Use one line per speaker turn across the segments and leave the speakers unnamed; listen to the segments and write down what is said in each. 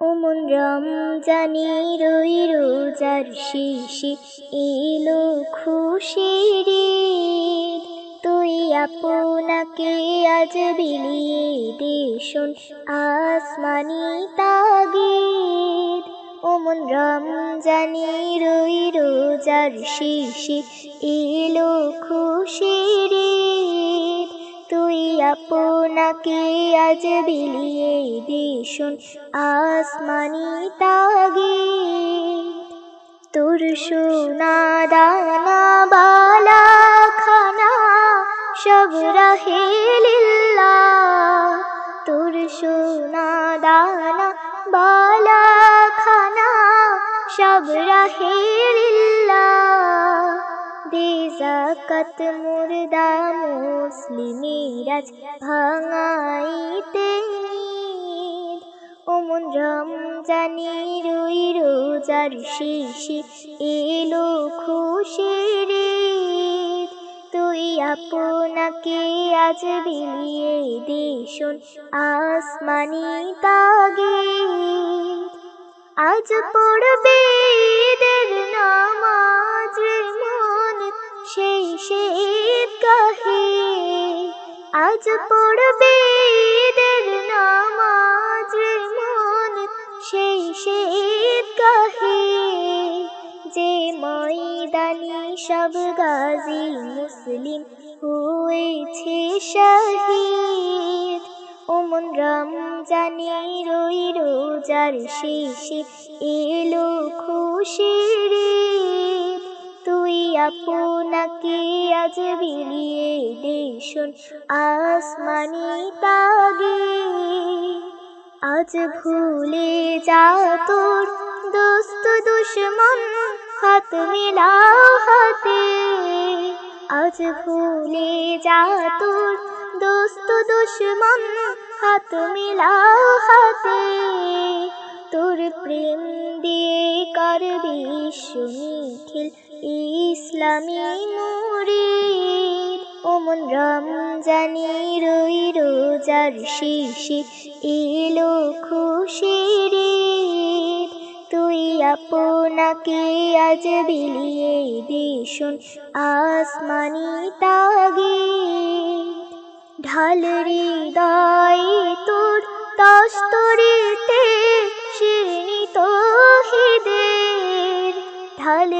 ওমন রমজানি রই রোজার শিশি এলো খুশির। তুই আপনাকে আজ বিলিয়ে দেশন আসমানি তাগিদ ওমন রমজানি রই রোজার শিশি এলো খুশির আপনাকে আজ বিলিয়ে দিশুন আসমানি তাগে তোর সোনা দানা বালা খানা সব রাহে লিল্লা তোর সোনা দানা বালা খানা সব রাহে লিল্লা দে জাকাত মুর্দা মুসলিমিরাজ ভাঙাইতে। ওমন রমজানি রুই রোজার শিশি এলো ঈদ। তুই আপনাকে আজ বিলিয়ে দেশন আসমানি তাগে আজ পড়বে আজ পড়বে ঈদের নামাজ রে মন, সেই শীত কাহে যে ময়দানি সব গাজী মুসলিম হয়েছে শহীদ ওমন রমজানি রই রোজার শেষে এলো খুশির। তুই আপনাকে আজ বিলিয়ে দেশন আসমানি তাগে। আজ ভুলে যা তোর দোস্ত দুশ্মন, হাত মিলাও হাতে। আজ ভুলে যা তোর দোস্ত দুশ্মন, হাত মিলাও হাতে। তোর প্রেম দিয়ে কর বিশ্ব নিখিল ইসলামী মুরিদ ওমন রমজানি রই রোজার শিশি, এলো খুশির। তুই আপনাকে আজ বিলিয়ে দিশুন আসমানি তাগে ঢাল হৃদয় তোর তস্তরিতে শিরনি তহিদের ঢাল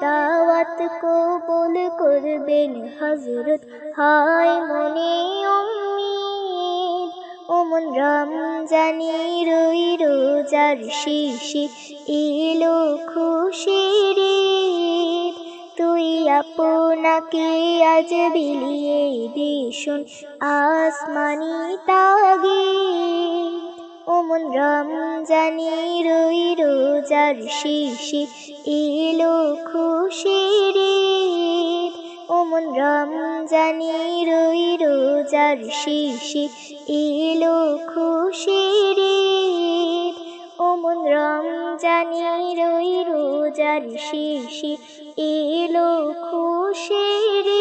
দাওয়াত কবুল করবেন হজরত হায় মনে ওমন রমজানি রই রোজার শিশি এলো খুশির। তুই আপনাকে আজ বিলিয়ে দিশুন আসমানি তাগে ওমন রমজানি রই রোজার শিশি, এলো খুশির। ওমন রমজানি রই রোজার শিশি, এলো খুশির। ওমন রমজানি রই রোজার শিশি, এলো খুশির।